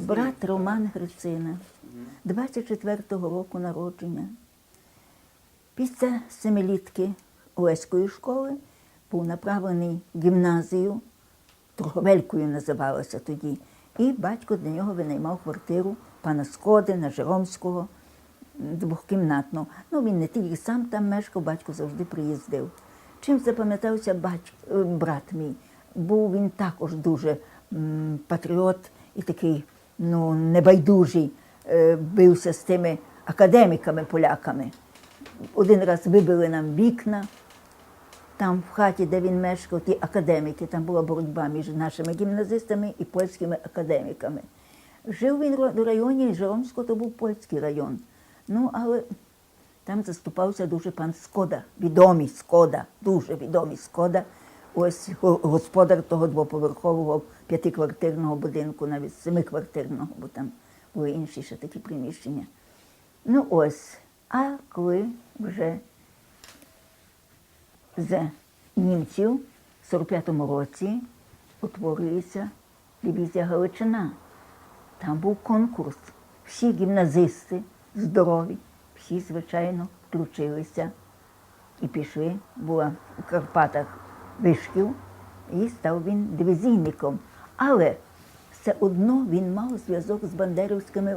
Брат Роман Грицина, 24-го року народження. Після семилітки Олеської школи був направлений в гімназію, Торговелькою називалася тоді. І батько для нього винаймав квартиру пана Скоди на Жеромського, двохкімнатну. Ну, він не тільки сам там мешкав, батько завжди приїздив. Чим запам'ятався батько, е, брат мій? Був він також дуже патріот і такий ну, небайдужий, е, бився з тими академіками-поляками. Один раз вибили нам вікна, там в хаті, де він мешкав, ті академіки, там була боротьба між нашими гімназистами і польськими академіками. Жив він в районі Жеромського, то був польський район. Ну, але там заступався дуже пан Скода, відомий Скода, дуже відомий Скода. Ось господар того двоповерхового п'ятиквартирного будинку, навіть семиквартирного, бо там були інші ще такі приміщення. Ну ось, а коли вже з німців в 45-му році утворюється дивізія Галичина. Там був конкурс. Всі гімназисти здорові, всі, звичайно, включилися і пішли. Була у Карпатах Вишків, і став він дивізійником. Але все одно він мав зв'язок з бандерівськими,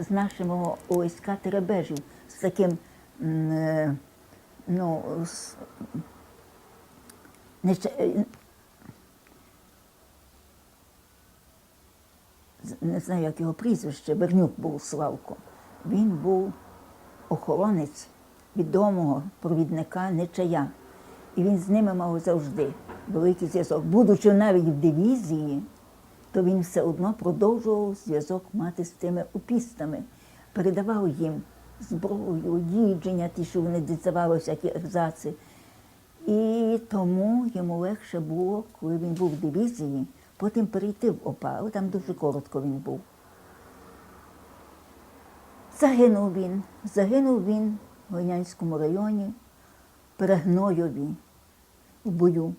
з нашого ОСК Теребежів, з таким е, ну, з, не, е, не знаю, як його прізвище, Бернюк був Славко. Він був охоронець відомого провідника Нечая. І він з ними мав завжди великий зв'язок. Будучи навіть в дивізії, то він все одно продовжував зв'язок мати з тими упістами, передавав їм зброю, їдження, ті, що вони діставали, всякі ерзаци. І тому йому легше було, коли він був в дивізії, потім перейти в ОПА, там дуже коротко він був. Загинув він. Загинув він в Глинянському районі, Перегнойові, в бою.